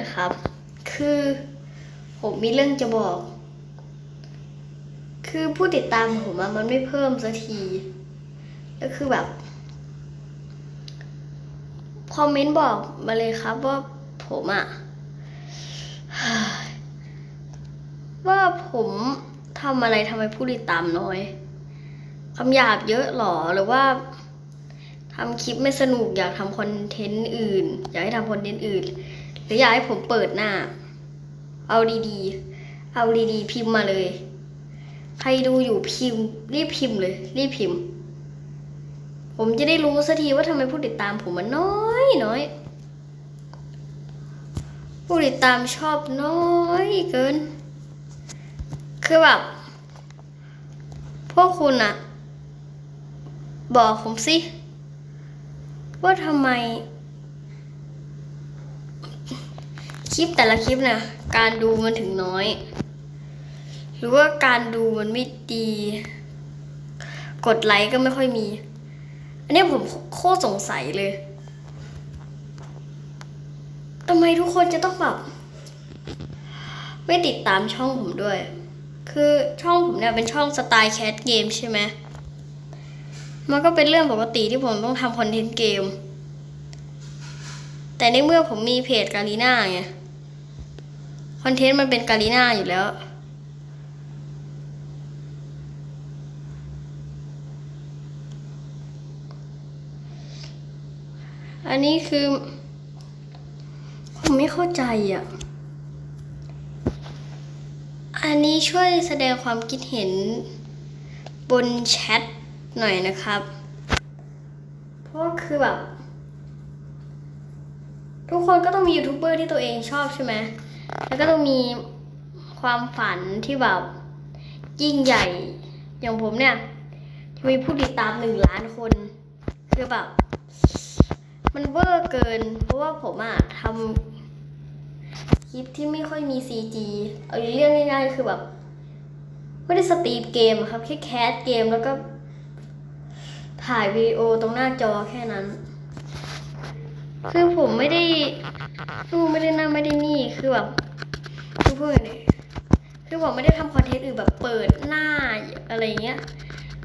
นะครับ คือผมมีเรื่องจะบอก คือผู้ติดตามผมอะมันไม่เพิ่มสักทีก็คือแบบคอมเมนต์บอกมาเลยครับว่าผมอะว่าผมทำอะไรทำไมผู้ติดตามน้อยคำหยาบเยอะหรอหรือว่าทำคลิปไม่สนุกอยากทำคอนเทนต์อื่น อยากให้ทำคอนเทนต์อื่น รืออยากให้ผมเปิดหน้า เอาดีๆ เอาดีๆ พิมพ์มาเลย ใครดูอยู่พิมพ์ รีบพิมพ์เลย รีบพิมพ์ ผมจะได้รู้สักทีว่าทำไมผู้ติดตามผมมันน้อยน้อย ผู้ติดตามชอบน้อยเกิน คือแบบ พวกคุณอะบอกผมสิ ว่าทำไม คลิปแต่ละคลิปนะการดูมันถึงน้อย หรือว่าการดูมันไม่ดี กดไลค์ก็ไม่ค่อยมี อันนี้ผมโคตรสงสัยเลยทำไมทุกคนจะต้องแบบ ไม่ติดตามช่องผมด้วย คือช่องผมเนี่ยเป็นช่องสไตล์แคสเกมใช่ไหมมันก็เป็นเรื่องปกติที่ผมต้องทำคอนเทนต์เกม แต่ในเมื่อผมมีเพจกาลีน่าไง คอนเทนต์มันเป็นกาลีน่าอยู่แล้ว อันนี้คือ ผมไม่เข้าใจอะ อันนี้ช่วยแสดงความคิดเห็นบนแชทหน่อยนะครับ เพราะคือแบบ ทุกคนก็ต้องมียูทูบเบอร์ที่ตัวเองชอบใช่ไหม แล้วก็ต้องมีความฝันที่แบบยิ่งใหญ่ อย่างผมเนี่ยที่มีผู้ติดตามหนึ่งล้านคน คือแบบ มันเวอร์เกิน เพราะว่าผมอะทำคลิปที่ไม่ค่อยมี CG เอาเรื่องง่ายๆคือแบบไม่ได้สตรีมเกมครับ แค่แคสเกมแล้วก็ถ่ายวิดีโอตรงหน้าจอแค่นั้น คือผมไม่ได้นู่นไม่ได้นั่นไม่ได้นี่คือแบบคือพูดอย่างนี้คือผมไม่ได้ทำคอนเทนต์อื่นแบบเปิดหน้าอะไรเงี้ย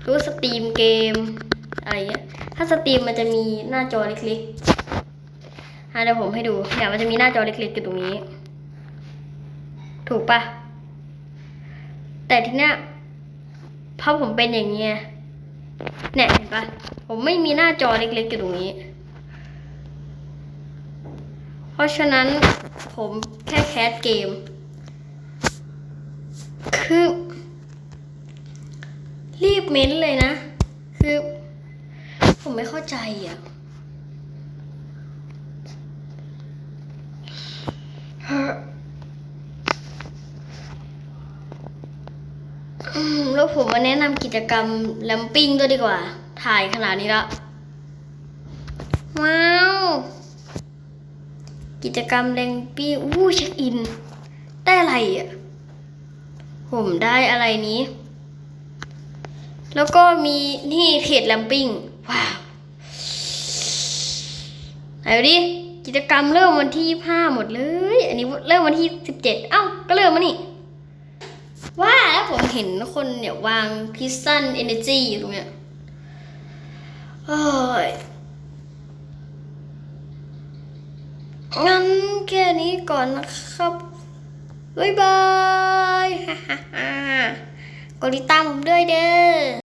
หรือสตรีมเกมอะไรเงี้ยถ้าสตรีมมันจะมีหน้าจอเล็กๆอะเดี๋ยวผมให้ดูเนี่ยมันจะมีหน้าจอเล็กๆอยู่ตรงนี้ ถูกปะแต่ทีเนี้ยพอผมเป็นอย่างเงี้ยเนี่ยเห็นปะผมไม่มีหน้าจอเล็กๆอยู่ตรงนี้ เพราะฉะนั้นผมแค่แคสเกม คือ รีบเม้นเลยนะ คือ ผมไม่เข้าใจอะแล้วผมมาแนะนำกิจกรรมแลมปิ้งด้วยดีกว่า ถ่ายขนาดนี้แล้ว ว้าว กิจกรรมแรงปี้อู้เช็คอิน ได้อะไรอะ ผมได้อะไรนี้ แล้วก็มีนี่เพจแลมปิ้ง ว้าวไหนดิกิจกรรมเริ่มวันที่ห้าหมดเลย อันนี้เริ่มวันที่สิบเจ็ดเอ้า ก็เริ่มมานี่ว่าแล้วผมเห็นคนเนี่ยวางพิซซันเอเนจีอยู่ตรงเนี้ยโอ้ย งั้นแค่นี้ก่อนนะครับ บ๊ายบายกดติดตามผมด้วยเด้อ